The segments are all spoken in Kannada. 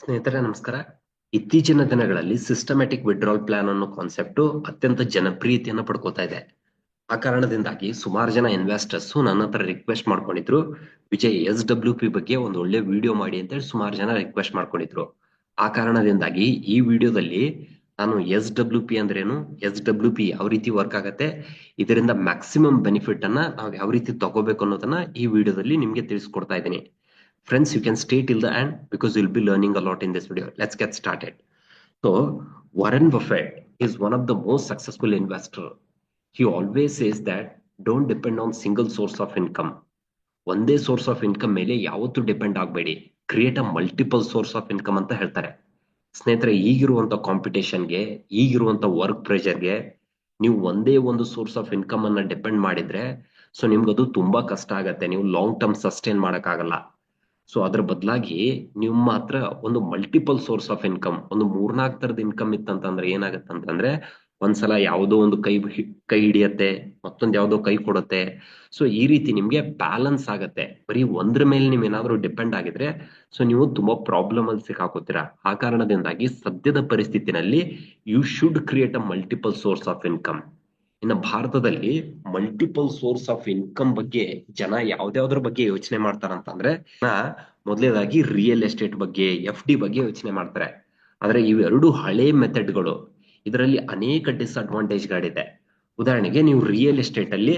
ಸ್ನೇಹಿತರೆ, ನಮಸ್ಕಾರ. ಇತ್ತೀಚಿನ ದಿನಗಳಲ್ಲಿ ಸಿಸ್ಟಮ್ಯಾಟಿಕ್ ವಿಡ್ರಾಲ್ ಪ್ಲಾನ್ ಅನ್ನೋ ಕಾನ್ಸೆಪ್ಟ್ ಅತ್ಯಂತ ಜನಪ್ರಿಯತೆಯನ್ನು ಪಡ್ಕೋತಾ ಇದೆ. ಆ ಕಾರಣದಿಂದಾಗಿ ಸುಮಾರು ಜನ ಇನ್ವೆಸ್ಟರ್ಸ್ ನನ್ನ ಹತ್ರ ರಿಕ್ವೆಸ್ಟ್ ಮಾಡ್ಕೊಂಡಿದ್ರು. ವಿಜಯ್ ಎಸ್ ಡಬ್ಲ್ಯೂ ಪಿ ಬಗ್ಗೆ ಒಂದು ಒಳ್ಳೆ ವಿಡಿಯೋ ಮಾಡಿ ಅಂತೇಳಿ ಸುಮಾರು ಜನ ರಿಕ್ವೆಸ್ಟ್ ಮಾಡ್ಕೊಂಡಿದ್ರು. ಆ ಕಾರಣದಿಂದಾಗಿ ಈ ವಿಡಿಯೋದಲ್ಲಿ ನಾನು ಎಸ್ ಡಬ್ಲ್ಯೂ ಪಿ ಅಂದ್ರೇನು? ಎಸ್ ಡಬ್ಲ್ಯೂ ಪಿ ಯಾವ ರೀತಿ ವರ್ಕ್ ಆಗತ್ತೆ? ಇದರಿಂದ ಮ್ಯಾಕ್ಸಿಮಮ್ ಬೆನಿಫಿಟ್ ಅನ್ನ ನಾವು ಯಾವ ರೀತಿ ತಗೋಬೇಕು ಅನ್ನೋದನ್ನ ಈ ವಿಡಿಯೋದಲ್ಲಿ ನಿಮ್ಗೆ ತಿಳಿಸ್ಕೊಡ್ತಾ ಇದ್ದೀನಿ. Friends, you can stay till the end because you'll be learning a lot in this video. Let's get started. So, Warren Buffett is one of the most successful investor. He always says that don't depend on single source of income. ಒಂದೇ ಸೋರ್ಸ್ ಆಫ್ ಇನ್ಕಮ್ ಮೇಲೆ ಯಾವತ್ತೂ ಡಿಪೆಂಡ್ ಆಗಬೇಡಿ create a multiple source of income ಅಂತ ಹೇಳ್ತಾರೆ ಸ್ನೇಹಿತರೆ ಈಗಿರುವಂತ ಕಾಂಪಿಟೇಷನ್ಗೆ ಈಗಿರುವಂತ ವರ್ಕ್ ಪ್ರೆಷರ್ಗೆ ನೀವು ಒಂದೇ ಒಂದು ಸೋರ್ಸ್ ಆಫ್ ಇನ್ಕಮ್ ಅನ್ನ ಡಿಪೆಂಡ್ ಮಾಡಿದ್ರೆ ಸೊ ನಿಮ್ಗದು ತುಂಬಾ ಕಷ್ಟ ಆಗತ್ತೆ ನೀವು ಲಾಂಗ್ ಟರ್ಮ್ ಸಸ್ಟೈನ್ ಮಾಡಕ್ಕಾಗಲ್ಲ ಸೊ ಅದ್ರ ಬದಲಾಗಿ ನಿಮ್ಮ ಹತ್ರ ಒಂದು ಮಲ್ಟಿಪಲ್ ಸೋರ್ಸ್ ಆಫ್ ಇನ್ಕಮ್ ಒಂದು ಮೂರ್ನಾಲ್ಕು ತರದ ಇನ್ಕಮ್ ಇತ್ತಂತಂದ್ರೆ ಏನಾಗತ್ತೆ ಅಂತಂದ್ರೆ ಒಂದ್ಸಲ ಯಾವುದೋ ಒಂದು ಕೈ ಕೈ ಹಿಡಿಯತ್ತೆ, ಮತ್ತೊಂದ್ ಯಾವುದೋ ಕೈ ಕೊಡುತ್ತೆ. ಸೊ ಈ ರೀತಿ ನಿಮ್ಗೆ ಬ್ಯಾಲೆನ್ಸ್ ಆಗತ್ತೆ. ಬರೀ ಒಂದ್ರ ಮೇಲೆ ನೀವ್ ಏನಾದ್ರೂ ಡಿಪೆಂಡ್ ಆಗಿದ್ರೆ ಸೊ ನೀವು ತುಂಬಾ ಪ್ರಾಬ್ಲಮ್ ಅಲ್ಲಿ ಸಿಕ್ಕಾಕೋತೀರಾ. ಆ ಕಾರಣದಿಂದಾಗಿ ಸದ್ಯದ ಪರಿಸ್ಥಿತಿನಲ್ಲಿ you should create a multiple source of income ಇನ್ನು ಭಾರತದಲ್ಲಿ ಮಲ್ಟಿಪಲ್ ಸೋರ್ಸ್ ಆಫ್ ಇನ್ಕಮ್ ಬಗ್ಗೆ ಜನ ಯಾವ್ದಾವ್ದ್ರ ಬಗ್ಗೆ ಯೋಚನೆ ಮಾಡ್ತಾರಂತಂದ್ರೆ ಮೊದಲೇದಾಗಿ ರಿಯಲ್ ಎಸ್ಟೇಟ್ ಬಗ್ಗೆ ಎಫ್ ಡಿ ಬಗ್ಗೆ ಯೋಚನೆ ಮಾಡ್ತಾರೆ. ಆದ್ರೆ ಇವೆರಡು ಹಳೆ ಮೆಥಡ್ಗಳು ಇದರಲ್ಲಿ ಅನೇಕ ಡಿಸ್ಅಡ್ವಾಂಟೇಜ್ಗಳಿದೆ ಉದಾಹರಣೆಗೆ ನೀವು ರಿಯಲ್ ಎಸ್ಟೇಟ್ ಅಲ್ಲಿ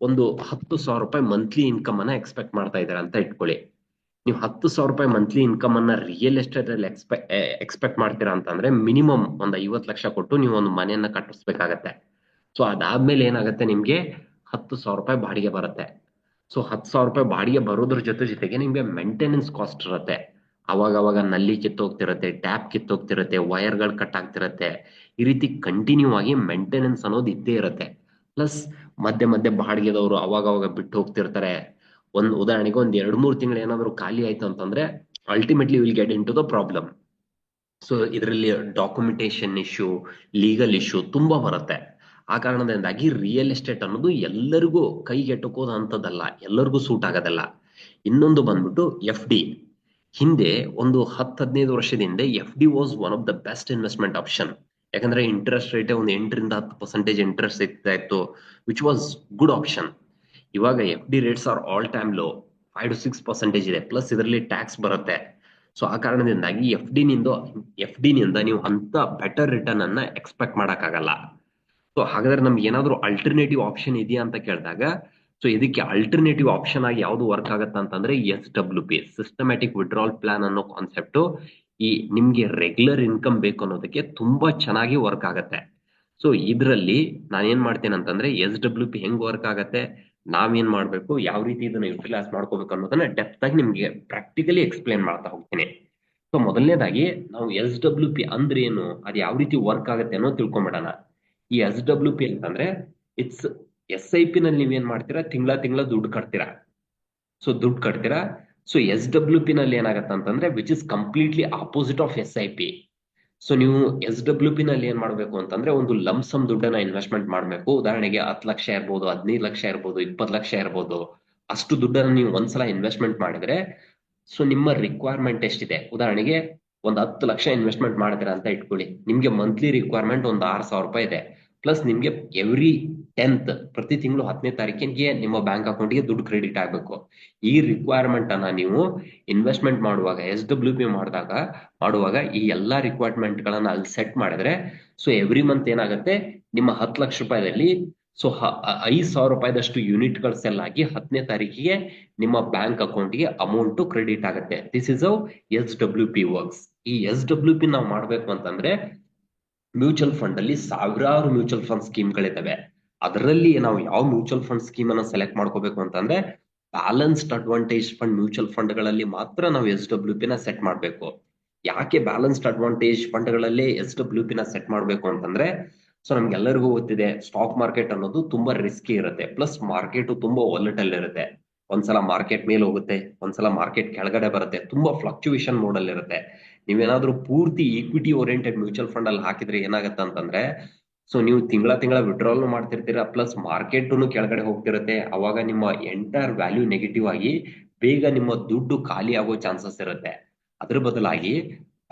ಒಂದು ಹತ್ತು ಸಾವಿರ ರೂಪಾಯಿ ಮಂತ್ಲಿ ಇನ್ಕಮ್ ಅನ್ನ ಎಕ್ಸ್ಪೆಕ್ಟ್ ಮಾಡ್ತಾ ಇದ್ದಾರೆ ಅಂತ ಇಟ್ಕೊಳ್ಳಿ. ನೀವು ಹತ್ತು ಸಾವಿರ ರೂಪಾಯಿ ಮಂತ್ಲಿ ಇನ್ಕಮ್ ಅನ್ನ ರಿಯಲ್ ಎಸ್ಟೇಟ್ ಅಲ್ಲಿ ಎಕ್ಸ್ಪೆಕ್ಟ್ ಎಕ್ಸ್ಪೆಕ್ಟ್ ಮಾಡ್ತೀರಾ ಅಂತಂದ್ರೆ ಮಿನಿಮಮ್ ಒಂದ್ ಐವತ್ತು ಲಕ್ಷ ಕೊಟ್ಟು ನೀವು ಒಂದು ಮನೆಯನ್ನ ಕಟ್ಟಿಸ್ಬೇಕಾಗತ್ತೆ. ಸೊ ಅದಾದ್ಮೇಲೆ ಏನಾಗುತ್ತೆ ನಿಮ್ಗೆ ಹತ್ತು ಸಾವಿರ ರೂಪಾಯಿ ಬಾಡಿಗೆ ಬರುತ್ತೆ. ಸೊ ಹತ್ತು ಸಾವಿರ ರೂಪಾಯಿ ಬಾಡಿಗೆ ಬರೋದ್ರ ಜೊತೆ ಜೊತೆಗೆ ನಿಮ್ಗೆ ಮೇಂಟೆನೆನ್ಸ್ ಕಾಸ್ಟ್ ಇರುತ್ತೆ. ಅವಾಗ ಅವಾಗ ನಲ್ಲಿ ಕಿತ್ತೋಗ್ತಿರತ್ತೆ ಟ್ಯಾಪ್ ಕಿತ್ತೋಗ್ತಿರತ್ತೆ ವೈರ್ಗಳು ಕಟ್ ಆಗ್ತಿರತ್ತೆ. ಈ ರೀತಿ ಕಂಟಿನ್ಯೂ ಆಗಿ ಮೇಂಟೆನೆನ್ಸ್ ಅನ್ನೋದು ಇದ್ದೇ ಇರುತ್ತೆ. ಪ್ಲಸ್ ಮಧ್ಯೆ ಮಧ್ಯೆ ಬಾಡಿಗೆದವರು ಅವಾಗ ಅವಾಗ ಬಿಟ್ಟು ಹೋಗ್ತಿರ್ತಾರೆ. ಒಂದ್ ಉದಾಹರಣೆಗೆ ಒಂದ್ ಎರಡು ಮೂರು ತಿಂಗಳು ಏನಾದ್ರು ಖಾಲಿ ಆಯ್ತು ಅಂತಂದ್ರೆ ultimately will get into the problem so ಇದರಲ್ಲಿ ಡಾಕ್ಯುಮೆಂಟೇಶನ್ ಇಶ್ಯೂ ಲೀಗಲ್ ಇಶ್ಯೂ ತುಂಬಾ ಬರುತ್ತೆ. ಆ ಕಾರಣದಿಂದಾಗಿ ರಿಯಲ್ ಎಸ್ಟೇಟ್ ಅನ್ನೋದು ಎಲ್ಲರಿಗೂ ಕೈಗೆಟುಕೋದ ಅಂತದಲ್ಲ, ಎಲ್ಲರಿಗೂ ಸೂಟ್ ಆಗೋದಲ್ಲ. ಇನ್ನೊಂದು ಬಂದ್ಬಿಟ್ಟು ಎಫ್ ಡಿ ಹಿಂದೆ ಒಂದು ಹತ್ತು ಹದಿನೈದು ವರ್ಷದಿಂದ F D was one of the best investment option ಯಾಕಂದ್ರೆ ಇಂಟ್ರೆಸ್ಟ್ ರೇಟ್ ಒಂದು ಎಂಟರಿಂದ ಹತ್ತು ಪರ್ಸೆಂಟೇಜ್ ಇಂಟ್ರೆಸ್ಟ್ ಸಿಗ್ತಾ ಇತ್ತು ವಿಚ್ ವಾಸ್ ಗುಡ್ ಆಪ್ಷನ್ ಇವಾಗ F D rates are all time low five to six percentage ಇದೆ ಪ್ಲಸ್ ಇದರಲ್ಲಿ ಟ್ಯಾಕ್ಸ್ ಬರುತ್ತೆ. ಸೊ ಆ ಕಾರಣದಿಂದಾಗಿ ಎಫ್ ಡಿ ನಿಂದ ಎಫ್ ಡಿ ನಿಂದ ನೀವು ಅಂತ ಬೆಟರ್ ರಿಟರ್ನ್ ಅನ್ನ ಎಕ್ಸ್ಪೆಕ್ಟ್ ಮಾಡಕ್ಕಾಗಲ್ಲ. ಸೊ ಹಾಗಾದ್ರೆ ನಮ್ಗೆ ಏನಾದ್ರು ಅಲ್ಟರ್ನೇಟಿವ್ ಆಪ್ಷನ್ ಇದೆಯಾ ಅಂತ ಕೇಳಿದಾಗ ಸೊ ಇದಕ್ಕೆ ಅಲ್ಟರ್ನೇಟಿವ್ ಆಪ್ಷನ್ ಆಗಿ ಯಾವುದು ವರ್ಕ್ ಆಗುತ್ತೆ ಅಂತಂದ್ರೆ S W P systematic withdrawal plan ಅನ್ನೋ ಕಾನ್ಸೆಪ್ಟ್ ಈ ನಿಮ್ಗೆ ರೆಗ್ಯುಲರ್ ಇನ್ಕಮ್ ಬೇಕು ಅನ್ನೋದಕ್ಕೆ ತುಂಬಾ ಚೆನ್ನಾಗಿ ವರ್ಕ್ ಆಗತ್ತೆ. ಸೊ ಇದರಲ್ಲಿ ನಾನೇನ್ ಮಾಡ್ತೇನೆ ಅಂತಂದ್ರೆ ಎಸ್ ಡಬ್ಲ್ಯೂ ಪಿ ಹೆಂಗ್ ವರ್ಕ್ ಆಗತ್ತೆ ನಾವೇನ್ ಮಾಡ್ಬೇಕು, ಯಾವ ರೀತಿ ಇದನ್ನ ಯುಟಿಲೈಸ್ ಮಾಡ್ಕೋಬೇಕು ಅನ್ನೋದನ್ನ ಡೆಪ್ತ್ ಆಗಿ ನಿಮ್ಗೆ ಪ್ರಾಕ್ಟಿಕಲಿ ಎಕ್ಸ್ಪ್ಲೇನ್ ಮಾಡ್ತಾ ಹೋಗ್ತೀನಿ. ಸೊ ಮೊದಲನೇದಾಗಿ ನಾವು ಎಸ್ ಡಬ್ಲ್ಯೂ ಪಿ ಅಂದ್ರೆ ಏನು, ಅದು ಯಾವ ರೀತಿ ವರ್ಕ್ ಆಗುತ್ತೆ ಅನ್ನೋ ತಿಳ್ಕೊಂಬಿಡೋಣ. ಈ ಎಸ್ ಡಬ್ಲ್ಯೂ ಪಿ ಅಂತಂದ್ರೆ ಇಟ್ಸ್ ಎಸ್ ಐ ಪಿ ನಲ್ಲಿ ನೀವೇನ್ ಮಾಡ್ತೀರಾ? ತಿಂಗಳ ತಿಂಗಳ ದುಡ್ಡು ಕಟ್ತೀರಾ? ಸೊ ದುಡ್ಡು ಕಟ್ತೀರಾ? ಸೊ ಎಸ್ ಡಬ್ಲ್ಯೂ ಪಿ ನಲ್ಲಿ ಏನಾಗತ್ತೆ ಅಂತಂದ್ರೆ which is completely opposite of S I P so ನೀವು ಎಸ್ ಡಬ್ಲ್ಯೂ ಪಿ ನಲ್ಲಿ ಏನ್ ಮಾಡ್ಬೇಕು ಅಂತಂದ್ರೆ, ಒಂದು ಲಂಸಮ್ ದುಡ್ಡನ್ನ ಇನ್ವೆಸ್ಟ್ಮೆಂಟ್ ಮಾಡ್ಬೇಕು. ಉದಾಹರಣೆಗೆ ಹತ್ತು ಲಕ್ಷ ಇರ್ಬೋದು, ಹದಿನೈದು ಲಕ್ಷ ಇರ್ಬೋದು, ಇಪ್ಪತ್ತು ಲಕ್ಷ ಇರ್ಬೋದು, ಅಷ್ಟು ದುಡ್ಡನ್ನ ನೀವು ಒಂದ್ಸಲ ಇನ್ವೆಸ್ಟ್ಮೆಂಟ್ ಮಾಡಿದ್ರೆ ಸೊ ನಿಮ್ಮ ರಿಕ್ವೈರ್ಮೆಂಟ್ ಎಷ್ಟಿದೆ? ಉದಾಹರಣೆಗೆ ಒಂದು ಹತ್ತು ಲಕ್ಷ ಇನ್ವೆಸ್ಟ್ಮೆಂಟ್ ಮಾಡ್ತೀರಾ ಅಂತ ಇಟ್ಕೊಳ್ಳಿ. ನಿಮ್ಗೆ ಮಂತ್ಲಿ ರಿಕ್ವೈರ್ಮೆಂಟ್ ಒಂದು ಆರು ಸಾವಿರ ರೂಪಾಯಿ ಇದೆ. ಪ್ಲಸ್ ನಿಮ್ಗೆ ಎವ್ರಿ ಟೆಂತ್ ಪ್ರತಿ ತಿಂಗಳು ಹತ್ತನೇ ತಾರೀಕಿಗೆ ನಿಮ್ಮ ಬ್ಯಾಂಕ್ ಅಕೌಂಟ್ಗೆ ದುಡ್ಡು ಕ್ರೆಡಿಟ್ ಆಗಬೇಕು. ಈ ರಿಕ್ವೈರ್ಮೆಂಟ್ ಅನ್ನ ನೀವು ಇನ್ವೆಸ್ಟ್ಮೆಂಟ್ ಮಾಡುವಾಗ ಎಸ್ ಡಬ್ಲ್ಯೂ ಪಿ ಮಾಡಿದಾಗ, ಮಾಡುವಾಗ ಈ ಎಲ್ಲಾ ರಿಕ್ವೈರ್ಮೆಂಟ್ ಗಳನ್ನ ಅಲ್ಲಿ ಸೆಟ್ ಮಾಡಿದ್ರೆ ಸೊ ಎವ್ರಿ ಮಂತ್ ಏನಾಗುತ್ತೆ? ನಿಮ್ಮ ಹತ್ತು ಲಕ್ಷ ರೂಪಾಯಿದಲ್ಲಿ ಸೊ ಐದು ಸಾವಿರ ರೂಪಾಯಿದಷ್ಟು ಯೂನಿಟ್ಗಳು ಸೆಲ್ ಆಗಿ ಹತ್ತನೇ ತಾರೀಕಿಗೆ ನಿಮ್ಮ ಬ್ಯಾಂಕ್ ಅಕೌಂಟ್ಗೆ ಅಮೌಂಟ್ ಕ್ರೆಡಿಟ್ ಆಗುತ್ತೆ. This is of S W P works ಈ ಎಸ್ ಡಬ್ಲ್ಯೂ ಪಿ ನಾವು ಮಾಡ್ಬೇಕು ಅಂತಂದ್ರೆ ಮ್ಯೂಚುವಲ್ ಫಂಡ್ ಅಲ್ಲಿ ಸಾವಿರಾರು ಮ್ಯೂಚುವಲ್ ಫಂಡ್ ಸ್ಕೀಮ್ಗಳಿದ್ದಾವೆ ಅದರಲ್ಲಿ ನಾವು ಯಾವ ಮ್ಯೂಚುವಲ್ ಫಂಡ್ ಸ್ಕೀಮ್ ಅನ್ನ ಸೆಲೆಕ್ಟ್ ಮಾಡ್ಕೋಬೇಕು ಅಂತಂದ್ರೆ ಬ್ಯಾಲೆನ್ಸ್ಡ್ ಅಡ್ವಾಂಟೇಜ್ ಫಂಡ್ ಮ್ಯೂಚುವಲ್ ಫಂಡ್ಗಳಲ್ಲಿ ಮಾತ್ರ ನಾವು ಎಸ್ ಡಬ್ಲ್ಯೂ ಪಿ ನ ಸೆಟ್ ಮಾಡಬೇಕು. ಯಾಕೆ ಬ್ಯಾಲೆನ್ಸ್ಡ್ ಅಡ್ವಾಂಟೇಜ್ ಫಂಡ್ಗಳಲ್ಲಿ ಎಸ್ ಡಬ್ಲ್ಯೂ ಪಿ ನ ಸೆಟ್ ಮಾಡಬೇಕು ಅಂತಂದ್ರೆ ಸೊ ನಮ್ಗೆಲ್ಲರಿಗೂ ಗೊತ್ತಿದೆ ಸ್ಟಾಕ್ ಮಾರ್ಕೆಟ್ ಅನ್ನೋದು ತುಂಬಾ ರಿಸ್ಕಿ ಇರುತ್ತೆ. ಪ್ಲಸ್ ಮಾರ್ಕೆಟ್ ತುಂಬಾ ವಾಲಟಲ್ ಇರುತ್ತೆ. ಒಂದ್ಸಲ ಮಾರ್ಕೆಟ್ ಮೇಲೆ ಹೋಗುತ್ತೆ, ಒಂದ್ಸಲ ಮಾರ್ಕೆಟ್ ಕೆಳಗಡೆ ಬರುತ್ತೆ. ತುಂಬಾ ಫ್ಲಕ್ಚುಯೇಷನ್ ಮೋಡ್ ಅಲ್ಲಿ ಇರುತ್ತೆ. ನೀವೇನಾದ್ರೂ ಪೂರ್ತಿ ಈಕ್ವಿಟಿ ಓರಿಯೆಂಟೆಡ್ ಮ್ಯೂಚುವಲ್ ಫಂಡ್ ಅಲ್ಲಿ ಹಾಕಿದ್ರೆ ಏನಾಗುತ್ತೆ ಅಂತಂದ್ರೆ ಸೊ ನೀವು ತಿಂಗಳ ತಿಂಗಳ ವಿಡ್ರಾಲ್ ಮಾಡ್ತಿರ್ತೀರ ಪ್ಲಸ್ ಮಾರ್ಕೆಟ್ ಕೆಳಗಡೆ ಹೋಗ್ತಿರುತ್ತೆ. ಅವಾಗ ನಿಮ್ಮ ಎಂಟೈರ್ ವ್ಯಾಲ್ಯೂ ನೆಗೆಟಿವ್ ಆಗಿ ಬೇಗ ನಿಮ್ಮ ದುಡ್ಡು ಖಾಲಿ ಆಗೋ ಚಾನ್ಸಸ್ ಇರುತ್ತೆ. ಅದ್ರ ಬದಲಾಗಿ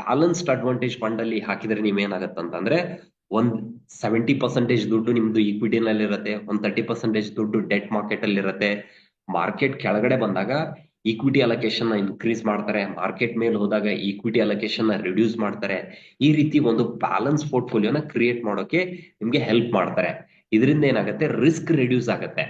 ಬ್ಯಾಲೆನ್ಸ್ಡ್ ಅಡ್ವಾಂಟೇಜ್ ಫಂಡ್ ಅಲ್ಲಿ ಹಾಕಿದ್ರೆ ನೀವೇನಾಗತ್ತಂತಂದ್ರೆ ಒಂದ್ ಸೆವೆಂಟಿ ಪರ್ಸೆಂಟೇಜ್ ದುಡ್ಡು ನಿಮ್ದು ಈಕ್ವಿಟಿ ನಲ್ಲಿ ಇರುತ್ತೆ ಒಂದ್ ತರ್ಟಿ ಪರ್ಸೆಂಟೇಜ್ ದುಡ್ಡು ಡೆಟ್ ಮಾರ್ಕೆಟ್ ಅಲ್ಲಿ ಇರುತ್ತೆ ಮಾರ್ಕೆಟ್ ಕೆಳಗಡೆ ಬಂದಾಗ ಈಕ್ವಿಟಿ ಅಲೋಕೇಶನ್ನ ಇನ್ಕ್ರೀಸ್ ಮಾಡ್ತಾರೆ. ಮಾರ್ಕೆಟ್ ಮೇಲೆ ಹೋದಾಗ ಈಕ್ವಿಟಿ ಅಲೋಕೇಶನ್ ರಿಡ್ಯೂಸ್ ಮಾಡ್ತಾರೆ. ಈ ರೀತಿ ಒಂದು ಬ್ಯಾಲೆನ್ಸ್ ಪೋರ್ಟ್ಫೋಲಿಯೋನ ಕ್ರಿಯೇಟ್ ಮಾಡೋಕೆ ನಿಮ್ಗೆ ಹೆಲ್ಪ್ ಮಾಡ್ತಾರೆ. ಇದರಿಂದ ಏನಾಗುತ್ತೆ? ರಿಸ್ಕ್ ರಿಡ್ಯೂಸ್ ಆಗುತ್ತೆ.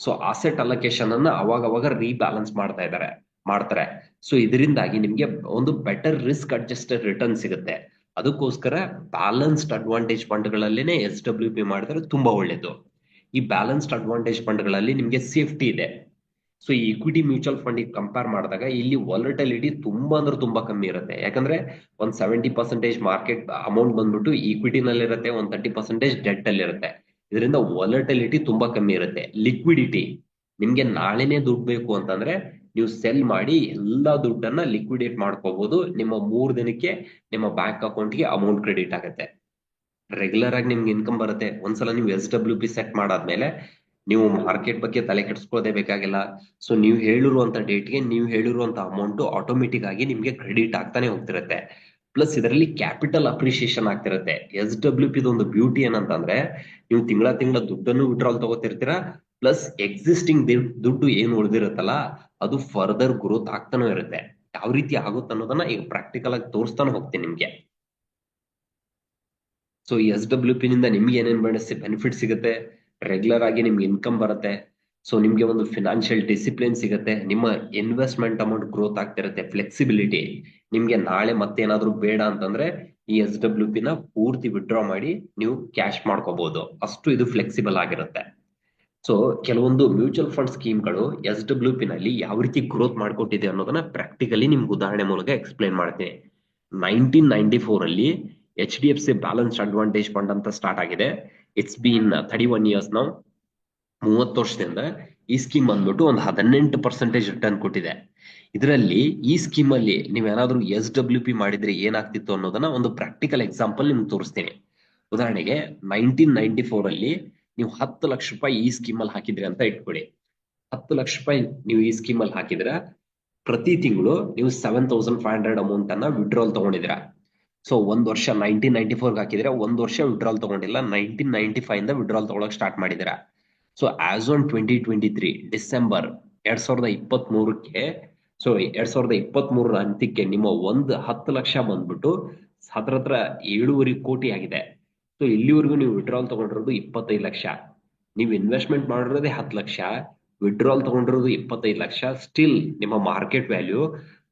ಸೊ ಆಸೆಟ್ ಅಲೋಕೇಶನ್ ಅನ್ನ ಅವಾಗ ಅವಾಗ ರೀಬ್ಯಾಲೆನ್ಸ್ ಮಾಡ್ತಾ ಇದ್ದಾರೆ, ಮಾಡ್ತಾರೆ. ಸೊ ಇದರಿಂದಾಗಿ ನಿಮ್ಗೆ ಒಂದು ಬೆಟರ್ ರಿಸ್ಕ್ ಅಡ್ಜಸ್ಟೆಡ್ ರಿಟರ್ನ್ ಸಿಗುತ್ತೆ. ಅದಕ್ಕೋಸ್ಕರ ಬ್ಯಾಲೆನ್ಸ್ಡ್ ಅಡ್ವಾಂಟೇಜ್ ಫಂಡ್ಗಳಲ್ಲೇನೆ ಎಸ್ ಡಬ್ಲ್ಯೂ ಪಿ ಮಾಡಿದ್ರೆ ತುಂಬಾ ಒಳ್ಳೇದು. ಈ ಬ್ಯಾಲೆನ್ಸ್ಡ್ ಅಡ್ವಾಂಟೇಜ್ ಫಂಡ್ಗಳಲ್ಲಿ ನಿಮಗೆ ಸೇಫ್ಟಿ ಇದೆ. ಸೊ ಈ ಇಕ್ವಿಟಿ ಮ್ಯೂಚುವಲ್ ಫಂಡ್ ಕಂಪೇರ್ ಮಾಡಿದಾಗ ಇಲ್ಲಿ ವಾಲಟಿಲಿಟಿ ತುಂಬಾ ಅಂದ್ರೆ ತುಂಬಾ ಕಮ್ಮಿ ಇರುತ್ತೆ. ಯಾಕಂದ್ರೆ ಒಂದ್ ಸೆವೆಂಟಿ ಪರ್ಸೆಂಟೇಜ್ ಮಾರ್ಕೆಟ್ ಅಮೌಂಟ್ ಬಂದ್ಬಿಟ್ಟು ಇಕ್ವಿಟಿನಲ್ಲಿರುತ್ತೆ ಒಂದ್ ತರ್ಟಿ ಪರ್ಸೆಂಟೇಜ್ ಡೆಟ್ ಅಲ್ಲಿ ಇರುತ್ತೆ ಇದರಿಂದ ವಾಲಟಿಲಿಟಿ ತುಂಬಾ ಕಮ್ಮಿ ಇರುತ್ತೆ. ಲಿಕ್ವಿಡಿಟಿ ನಿಮ್ಗೆ ನಾಳೆನೇ ದುಡ್ಡು ಬೇಕು ಅಂತಂದ್ರೆ ನೀವು ಸೆಲ್ ಮಾಡಿ ಎಲ್ಲ ದುಡ್ಡನ್ನ ಲಿಕ್ವಿಡೇಟ್ ಮಾಡ್ಕೋಬಹುದು ನಿಮ್ಮ ಮೂರ್ ದಿನಕ್ಕೆ ನಿಮ್ಮ ಬ್ಯಾಂಕ್ ಅಕೌಂಟ್ಗೆ ಅಮೌಂಟ್ ಕ್ರೆಡಿಟ್ ಆಗುತ್ತೆ. ರೆಗ್ಯುಲರ್ ಆಗಿ ನಿಮ್ಗೆ ಇನ್ಕಮ್ ಬರುತ್ತೆ. ಒಂದ್ಸಲ ನೀವು ಎಸ್ ಡಬ್ಲ್ಯೂ ಪಿ ಸೆಟ್ ಮಾಡಾದ್ಮೇಲೆ ನೀವು ಮಾರ್ಕೆಟ್ ಬಗ್ಗೆ ತಲೆ ಕೆಡಿಸ್ಕೊಳ್ಳೋದೇ ಬೇಕಾಗಿಲ್ಲ. ಸೊ ನೀವು ಹೇಳಿರುವಂತ ಡೇಟ್ಗೆ ನೀವು ಹೇಳಿರುವಂತ ಅಮೌಂಟ್ ಆಟೋಮೆಟಿಕ್ ಆಗಿ ನಿಮ್ಗೆ ಕ್ರೆಡಿಟ್ ಆಗ್ತಾನೆ ಹೋಗ್ತಿರುತ್ತೆ. ಪ್ಲಸ್ ಇದರಲ್ಲಿ ಕ್ಯಾಪಿಟಲ್ ಅಪ್ರಿಶಿಯೇಷನ್ ಆಗ್ತಿರುತ್ತೆ. ಎಸ್ ಡಬ್ಲ್ಯೂ ಪಿ ಒಂದು ಬ್ಯೂಟಿ ಏನಂತಂದ್ರೆ, ನೀವು ತಿಂಗಳ ತಿಂಗಳ ದುಡ್ಡನ್ನು ವಿಡ್ರಾಲ್ ತಗೋತಿರ್ತೀರಾ. ಪ್ಲಸ್ ಎಕ್ಸಿಸ್ಟಿಂಗ್ ದುಡ್ಡು ಏನು ಉಳಿದಿರುತ್ತಲ್ಲ, ಅದು ಫರ್ದರ್ ಗ್ರೋತ್ ಆಗ್ತಾನೂ ಇರುತ್ತೆ. ಯಾವ ರೀತಿ ಆಗುತ್ತೆ ಅನ್ನೋದನ್ನ ಈಗ ಪ್ರಾಕ್ಟಿಕಲ್ ಆಗಿ ತೋರಿಸ್ತಾನೆ ಹೋಗ್ತೀನಿ ನಿಮ್ಗೆ. ಸೊ ಈ ಎಸ್ ಡಬ್ಲ್ಯೂ ಪಿ ನಿಂದ ನಿಮ್ಗೆ ಏನೇನ್ ಬೆನಿಫಿಟ್ ಸಿಗುತ್ತೆ? ರೆಗ್ಯುಲರ್ ಆಗಿ ನಿಮ್ಗೆ ಇನ್ಕಮ್ ಬರುತ್ತೆ. ಸೊ ನಿಮ್ಗೆ ಒಂದು ಫಿನಾನ್ಷಿಯಲ್ ಡಿಸಿಪ್ಲಿನ್ ಸಿಗುತ್ತೆ. ನಿಮ್ಮ ಇನ್ವೆಸ್ಟ್ಮೆಂಟ್ ಅಮೌಂಟ್ ಗ್ರೋತ್ ಆಗ್ತಿರುತ್ತೆ ಫ್ಲೆಕ್ಸಿಬಿಲಿಟಿ ನಿಮ್ಗೆ ನಾಳೆ ಮತ್ತೇನಾದ್ರೂ ಬೇಡ ಅಂತಂದ್ರೆ ಈ ಎಸ್ ಡಬ್ಲ್ಯೂ ಪಿ ನ ಪೂರ್ತಿ ವಿಡ್ರಾ ಮಾಡಿ ನೀವು ಕ್ಯಾಶ್ ಮಾಡ್ಕೋಬಹುದು ಅಷ್ಟು ಇದು ಫ್ಲೆಕ್ಸಿಬಲ್ ಆಗಿರುತ್ತೆ. ಸೊ ಕೆಲವೊಂದು ಮ್ಯೂಚುವಲ್ ಫಂಡ್ ಸ್ಕೀಮ್ಗಳು ಎಸ್ ಡಬ್ಲ್ಯೂ ಪಿ ನಲ್ಲಿ ಯಾವ ರೀತಿ ಗ್ರೋತ್ ಮಾಡ್ಕೊಟ್ಟಿದೆ ಅನ್ನೋದನ್ನ ಪ್ರಾಕ್ಟಿಕಲಿ ನಿಮ್ಗೆ ಉದಾಹರಣೆ ಮೂಲಕ ಎಕ್ಸ್ಪ್ಲೈನ್ ಮಾಡ್ತೀನಿ. ನೈನ್ಟೀನ್ ನೈನ್ಟಿ ಫೋರ್ ಅಲ್ಲಿ H D F C balance advantage fund ಅಂತ ಸ್ಟಾರ್ಟ್ ಆಗಿದೆ. It's been thirty one years ನಾವು ಮೂವತ್ತು ವರ್ಷದಿಂದ ಈ ಸ್ಕೀಮ್ ಬಂದ್ಬಿಟ್ಟು ಒಂದು ಹದಿನೆಂಟು ಪರ್ಸೆಂಟೇಜ್ ರಿಟರ್ನ್ ಕೊಟ್ಟಿದೆ. ಇದರಲ್ಲಿ ಈ ಸ್ಕೀಮ್ ಅಲ್ಲಿ ನೀವೇನಾದ್ರೂ ಎಸ್ ಡಬ್ಲ್ಯೂ ಪಿ ಮಾಡಿದ್ರೆ ಏನಾಗ್ತಿತ್ತು ಅನ್ನೋದನ್ನ ಒಂದು ಪ್ರಾಕ್ಟಿಕಲ್ ಎಕ್ಸಾಂಪಲ್ ನಿಮ್ಗೆ ತೋರಿಸ್ತೀನಿ. ಉದಾಹರಣೆಗೆ ನೈನ್ಟೀನ್ ನೈನ್ಟಿ ಫೋರ್ ಅಲ್ಲಿ ನೀವು ಹತ್ತು ಲಕ್ಷ ರೂಪಾಯಿ ಈ ಸ್ಕೀಮ್ ಅಲ್ಲಿ ಹಾಕಿದ್ರಿ ಅಂತ ಇಟ್ಕೊಳ್ಳಿ ಹತ್ತು ಲಕ್ಷ ರೂಪಾಯಿ ನೀವು ಈ ಸ್ಕೀಮ್ ಅಲ್ಲಿ ಹಾಕಿದ್ರೆ ಪ್ರತಿ ತಿಂಗಳು ನೀವು seven thousand five hundred amount ಅನ್ನ ವಿಡ್ರಾಲ್ ತಗೊಂಡಿದ್ರ ಸೊ ಒಂದ್ ವರ್ಷ ನೈನ್ಟೀನ್ ನೈನ್ಟಿ ಫೋರ್ ಹಾಕಿದ್ರೆ ಒಂದ್ ವರ್ಷ ವಿಡ್ರಾಲ್ ತಗೊಂಡಿಲ್ಲ ನೈನ್ಟೀನ್ ನೈನ್ಟಿ ಫೈವ್ ಇಂದ ವಿಡ್ರಾಲ್ ತಗೊಳಕ್ ಸ್ಟಾರ್ಟ್ ಮಾಡಿದ್ರ so as on twenty twenty three December ಎರಡ್ ಸಾವಿರದ ಇಪ್ಪತ್ತ್ ಮೂರಕ್ಕೆ ಸೊ ಎರಡ್ ಸಾವಿರದ ಇಪ್ಪತ್ತ್ ಮೂರರ ಅಂತ್ಯಕ್ಕೆ ನಿಮ್ಮ ಒಂದು ಹತ್ತು ಲಕ್ಷ ಬಂದ್ಬಿಟ್ಟು ಹತ್ರ ಹತ್ರ ಏಳೂವರೆ ಕೋಟಿ ಆಗಿದೆ. ಸೊ ಇಲ್ಲಿವರೆಗೂ ನೀವು ವಿಡ್ರಾಲ್ ತಗೊಂಡಿರೋದು ಇಪ್ಪತ್ತೈದು ಲಕ್ಷ. ನೀವು ಇನ್ವೆಸ್ಟ್ಮೆಂಟ್ ಮಾಡಿರೋದೇ ಹತ್ತು ಲಕ್ಷ. ವಿಡ್ರಾಲ್ ತಗೊಂಡಿರೋದು ಇಪ್ಪತ್ತೈದು ಲಕ್ಷ. ಸ್ಟಿಲ್ ನಿಮ್ಮ ಮಾರ್ಕೆಟ್ ವ್ಯಾಲ್ಯೂ